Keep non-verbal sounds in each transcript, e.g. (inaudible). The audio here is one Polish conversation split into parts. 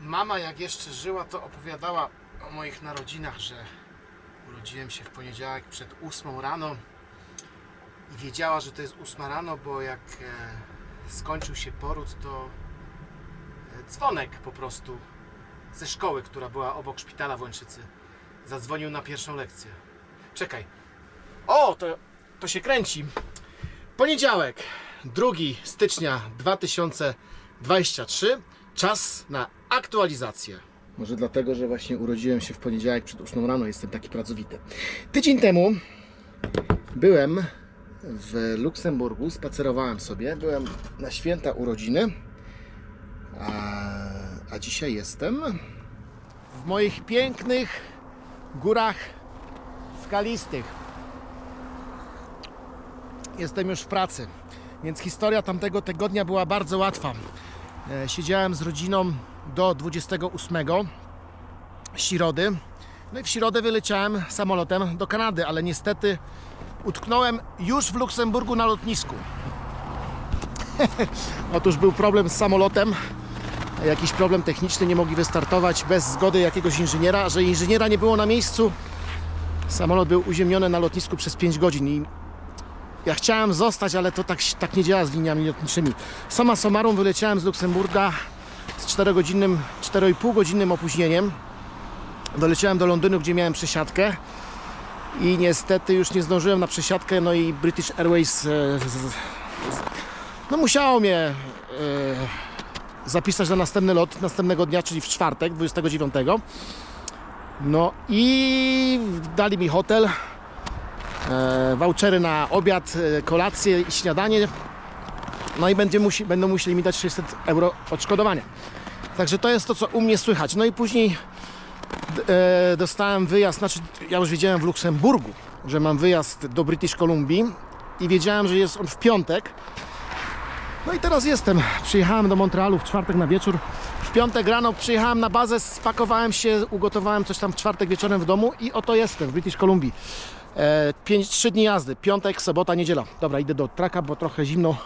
Mama jak jeszcze żyła, to opowiadała o moich narodzinach, że urodziłem się w poniedziałek przed 8 rano i wiedziała, że to jest 8 rano, bo jak e, skończył się poród, to e, dzwonek po prostu ze szkoły, która była obok szpitala w Łęczycy, zadzwonił na pierwszą lekcję. Czekaj. O, to, to się kręci. Poniedziałek, 2 stycznia 2023. Czas na aktualizację. Może dlatego, że właśnie urodziłem się w poniedziałek przed 8 rano, jestem taki pracowity. Tydzień temu byłem w Luksemburgu, spacerowałem sobie, byłem na święta urodziny, a, a dzisiaj jestem w moich pięknych górach skalistych. Jestem już w pracy, więc historia tamtego tygodnia była bardzo łatwa. E, Siedziałem z rodziną do 28 środy. No i w środę wyleciałem samolotem do Kanady, ale niestety utknąłem już w Luksemburgu na lotnisku. (laughs) Otóż był problem z samolotem, jakiś problem techniczny, nie mogli wystartować bez zgody jakiegoś inżyniera, że inżyniera nie było na miejscu. Samolot był uziemiony na lotnisku przez 5 godzin i ja chciałem zostać, ale to tak, tak nie działa z liniami lotniczymi. Suma summarum wyleciałem z Luksemburga z 4-godzinnym, 4,5 godzinnym opóźnieniem. Doleciałem do Londynu, gdzie miałem przesiadkę i niestety już nie zdążyłem na przesiadkę, no i British Airways e, z, z, no musiało mnie e, zapisać na następny lot następnego dnia, czyli w czwartek, 29. No i dali mi hotel, vouchery na obiad, e, kolację i śniadanie. No i będzie musi, będą musieli mi dać 600 euro odszkodowania. Także to jest to, co u mnie słychać. No i później e, dostałem wyjazd, znaczy ja już wiedziałem w Luksemburgu, że mam wyjazd do British Columbia i wiedziałem, że jest on w piątek. No i teraz jestem. Przyjechałem do Montrealu w czwartek na wieczór. W piątek rano przyjechałem na bazę, spakowałem się, ugotowałem coś tam w czwartek wieczorem w domu i oto jestem w British Columbia. E, 5, 3 dni jazdy. Piątek, sobota, niedziela. Dobra, idę do traka, bo trochę zimno.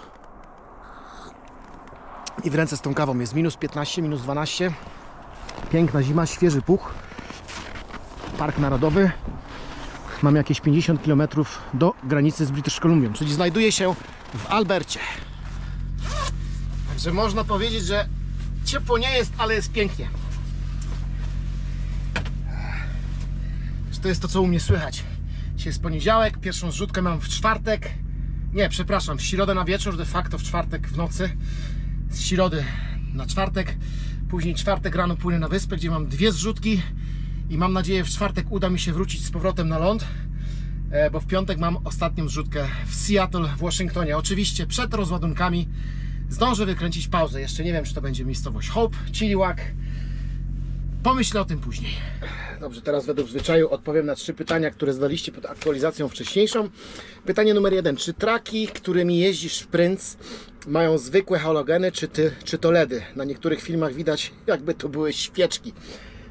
I w ręce z tą kawą jest minus 15, minus 12. Piękna zima, świeży puch. Park Narodowy. Mam jakieś 50 km do granicy z British Columbią, czyli znajduję się w Albercie. Także można powiedzieć, że ciepło nie jest, ale jest pięknie. To jest to, co u mnie słychać. Dzisiaj jest poniedziałek, pierwszą zrzutkę mam w czwartek. Nie, przepraszam, w środę na wieczór, de facto w czwartek w nocy. Z środy na czwartek. Później czwartek rano płynę na wyspę, gdzie mam dwie zrzutki. I mam nadzieję, w czwartek uda mi się wrócić z powrotem na ląd. E, Bo w piątek mam ostatnią zrzutkę w Seattle, w Waszyngtonie. Oczywiście przed rozładunkami zdążę wykręcić pauzę. Jeszcze nie wiem, czy to będzie miejscowość Hope, Chilliwack. Pomyślę o tym później. Dobrze, teraz według zwyczaju odpowiem na trzy pytania, które zadaliście pod aktualizacją wcześniejszą. Pytanie numer jeden. Czy traki, którymi jeździsz w Prince mają zwykłe halogeny, czy, ty, czy to LEDy? Na niektórych filmach widać, jakby to były świeczki.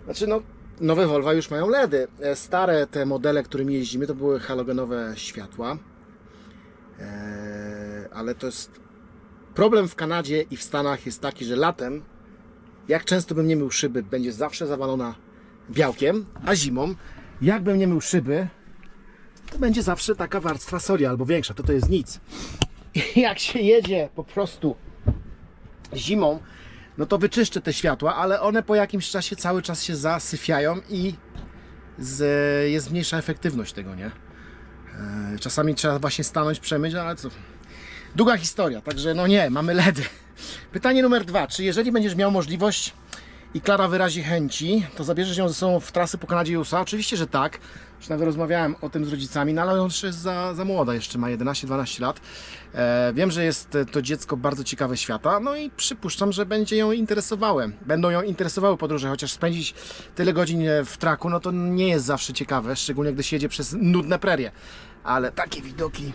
Znaczy, no, nowe Volvo już mają LEDy. E, Stare te modele, którymi jeździmy, to były halogenowe światła. Eee, ale to jest problem w Kanadzie i w Stanach jest taki, że latem jak często bym nie mył szyby, będzie zawsze zawalona białkiem, a zimą, jakbym nie mył szyby, to będzie zawsze taka warstwa soli albo większa, to to jest nic. I (laughs) jak się jedzie po prostu zimą, no to wyczyszczę te światła, ale one po jakimś czasie cały czas się zasyfiają i z, jest mniejsza efektywność tego, nie? E, Czasami trzeba właśnie stanąć, przemyć, ale co? Długa historia, także no nie, mamy LEDy. Pytanie numer dwa. Czy jeżeli będziesz miał możliwość i Klara wyrazi chęci, to zabierzesz ją ze sobą w trasy po Kanadzie i USA? Oczywiście, że tak. Już nawet rozmawiałem o tym z rodzicami, no ale ona jeszcze jest za, za młoda, jeszcze ma 11-12 lat. E, wiem, że jest to dziecko bardzo ciekawe świata, no i przypuszczam, że będzie ją interesowały. Będą ją interesowały podróże, chociaż spędzić tyle godzin w traku, no to nie jest zawsze ciekawe, szczególnie gdy się jedzie przez nudne prerie. Ale takie widoki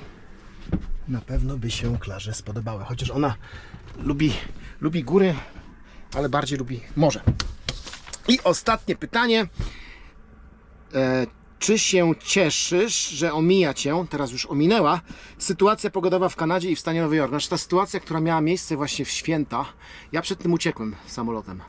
na pewno by się Klarze spodobały. Chociaż ona lubi, lubi góry, ale bardziej lubi morze. I ostatnie pytanie. E, czy się cieszysz, że omija Cię, teraz już ominęła, sytuacja pogodowa w Kanadzie i w stanie Nowy Jork? Znaczy ta sytuacja, która miała miejsce właśnie w święta, ja przed tym uciekłem samolotem.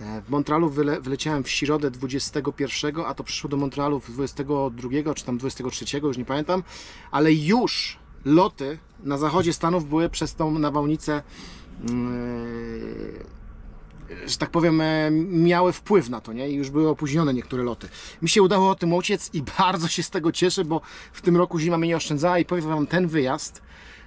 E, W Montrealu wyle, wyleciałem w środę 21, a to przyszło do Montrealu 22 czy tam 23, już nie pamiętam, ale już loty na zachodzie Stanów były przez tą nawałnicę, yy, że tak powiem, e, miały wpływ na to, nie? I już były opóźnione niektóre loty. Mi się udało o tym uciec i (laughs) bardzo się z tego cieszę, bo w tym roku zima mnie nie oszczędzała i powiem Wam, ten wyjazd,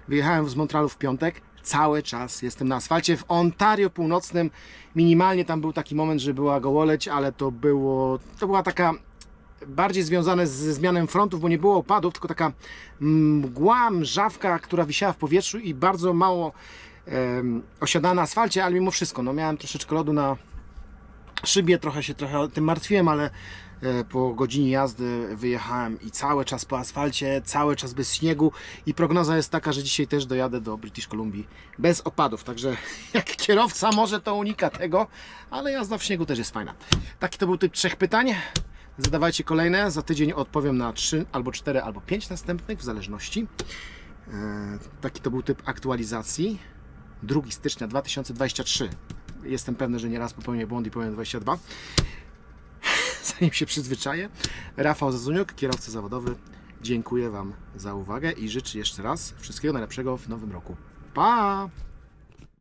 wyjechałem z Montrealu w piątek, cały czas jestem na asfalcie. W Ontario Północnym minimalnie tam był taki moment, że była gołoleć, ale to było, to była taka bardziej związane ze zmianą frontów, bo nie było opadów, tylko taka mgła, mrzawka, która wisiała w powietrzu i bardzo mało em, osiadała na asfalcie, ale mimo wszystko, no miałem troszeczkę lodu na szybie, trochę się trochę tym martwiłem, ale e, po godzinie jazdy wyjechałem i cały czas po asfalcie, cały czas bez śniegu i prognoza jest taka, że dzisiaj też dojadę do British Columbia bez opadów, także (laughs) jak kierowca może to unika tego, ale jazda w śniegu też jest fajna. Taki to był typ trzech pytań. Zadawajcie kolejne, za tydzień odpowiem na trzy albo cztery albo pięć następnych, w zależności. E, Taki to był typ aktualizacji. 2 stycznia 2023. Jestem pewny, że nieraz popełnię błąd i powiem 22. (laughs) Zanim się przyzwyczaję. Rafał Zazuniuk, kierowca zawodowy. Dziękuję Wam za uwagę i życzę jeszcze raz wszystkiego najlepszego w nowym roku. Pa!